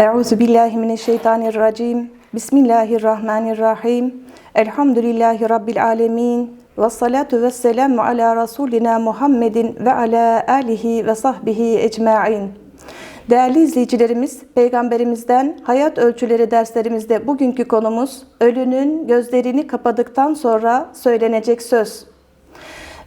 Euzu billahi mineşşeytanirracim. Bismillahirrahmanirrahim. Elhamdülillahi rabbil alamin. Ve salatu ve selamu ala rasulina Muhammedin ve ala alihi ve sahbihi ecmaîn. Değerli izleyicilerimiz, Peygamberimizden hayat ölçüleri derslerimizde bugünkü konumuz ölünün gözlerini kapadıktan sonra söylenecek söz.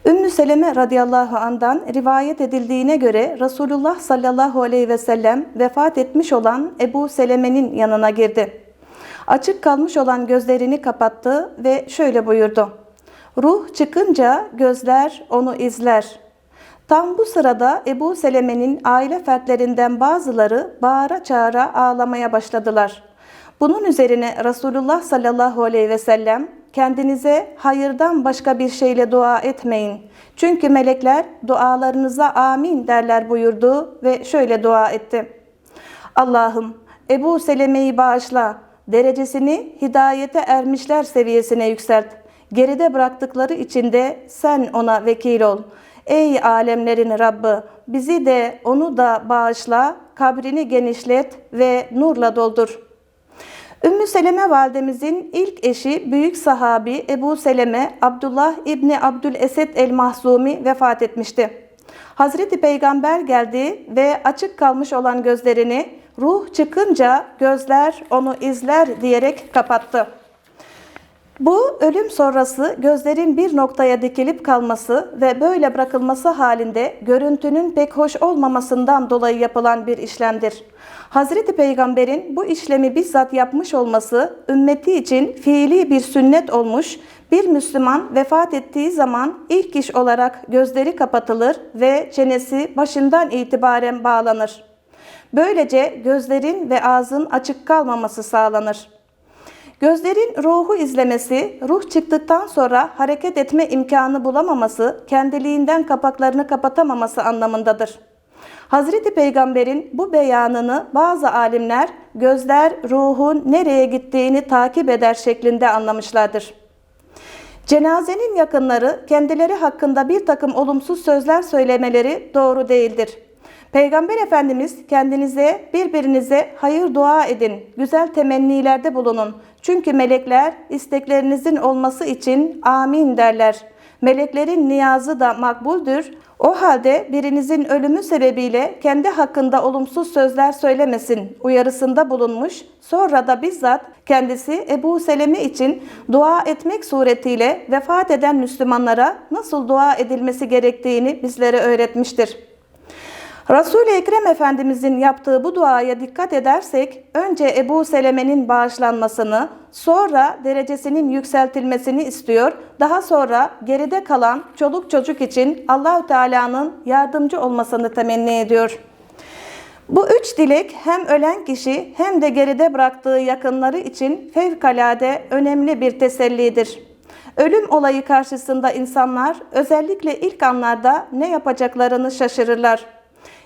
Ümmü Seleme radıyallahu andan rivayet edildiğine göre Resulullah sallallahu aleyhi ve sellem vefat etmiş olan Ebu Seleme'nin yanına girdi. Açık kalmış olan gözlerini kapattı ve şöyle buyurdu. Ruh çıkınca gözler onu izler. Tam bu sırada Ebu Seleme'nin aile fertlerinden bazıları bağıra çağıra ağlamaya başladılar. Bunun üzerine Resulullah sallallahu aleyhi ve sellem kendinize hayırdan başka bir şeyle dua etmeyin. Çünkü melekler dualarınıza amin derler buyurdu ve şöyle dua etti. Allah'ım Ebu Seleme'yi bağışla, derecesini hidayete ermişler seviyesine yükselt. Geride bıraktıkları içinde sen ona vekil ol. Ey alemlerin Rabbi bizi de onu da bağışla, kabrini genişlet ve nurla doldur.'' Ümmü Seleme validemizin ilk eşi büyük sahabi Ebu Seleme Abdullah İbni Abdülesed el-Mahzumi vefat etmişti. Hazreti Peygamber geldi ve açık kalmış olan gözlerini ruh çıkınca gözler onu izler diyerek kapattı. Bu ölüm sonrası gözlerin bir noktaya dikilip kalması ve böyle bırakılması halinde görüntünün pek hoş olmamasından dolayı yapılan bir işlemdir. Hazreti Peygamber'in bu işlemi bizzat yapmış olması ümmeti için fiili bir sünnet olmuş, bir Müslüman vefat ettiği zaman ilk iş olarak gözleri kapatılır ve çenesi başından itibaren bağlanır. Böylece gözlerin ve ağzın açık kalmaması sağlanır. Gözlerin ruhu izlemesi, ruh çıktıktan sonra hareket etme imkanı bulamaması, kendiliğinden kapaklarını kapatamaması anlamındadır. Hazreti Peygamber'in bu beyanını bazı alimler gözler ruhun nereye gittiğini takip eder şeklinde anlamışlardır. Cenazenin yakınları kendileri hakkında bir takım olumsuz sözler söylemeleri doğru değildir. Peygamber Efendimiz kendinize, birbirinize hayır dua edin, güzel temennilerde bulunun. Çünkü melekler isteklerinizin olması için amin derler. Meleklerin niyazı da makbuldür. O halde birinizin ölümü sebebiyle kendi hakkında olumsuz sözler söylemesin uyarısında bulunmuş. Sonra da bizzat kendisi Ebu Seleme için dua etmek suretiyle vefat eden Müslümanlara nasıl dua edilmesi gerektiğini bizlere öğretmiştir. Resul-i Ekrem Efendimizin yaptığı bu duaya dikkat edersek önce Ebu Seleme'nin bağışlanmasını, sonra derecesinin yükseltilmesini istiyor. Daha sonra geride kalan çoluk çocuk için Allahü Teala'nın yardımcı olmasını temenni ediyor. Bu üç dilek hem ölen kişi hem de geride bıraktığı yakınları için fevkalade önemli bir tesellidir. Ölüm olayı karşısında insanlar özellikle ilk anlarda ne yapacaklarını şaşırırlar.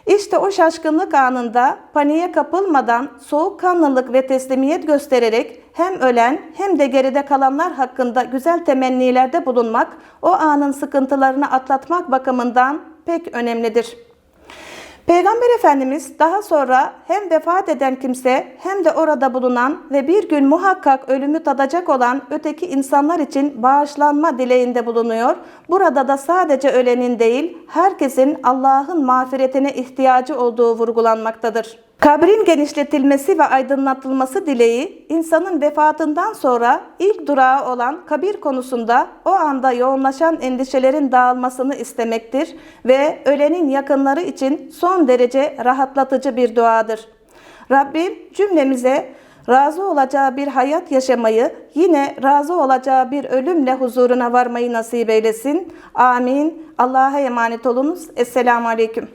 İşte o şaşkınlık anında paniğe kapılmadan soğukkanlılık ve teslimiyet göstererek hem ölen hem de geride kalanlar hakkında güzel temennilerde bulunmak o anın sıkıntılarını atlatmak bakımından pek önemlidir. Peygamber Efendimiz daha sonra hem vefat eden kimse hem de orada bulunan ve bir gün muhakkak ölümü tadacak olan öteki insanlar için bağışlanma dileğinde bulunuyor. Burada da sadece ölenin değil, herkesin Allah'ın mağfiretine ihtiyacı olduğu vurgulanmaktadır. Kabrin genişletilmesi ve aydınlatılması dileği insanın vefatından sonra ilk durağı olan kabir konusunda o anda yoğunlaşan endişelerin dağılmasını istemektir ve ölenin yakınları için son derece rahatlatıcı bir duadır. Rabbim cümlemize razı olacağı bir hayat yaşamayı, yine razı olacağı bir ölümle huzuruna varmayı nasip eylesin. Amin. Allah'a emanet olunuz. Esselamu Aleyküm.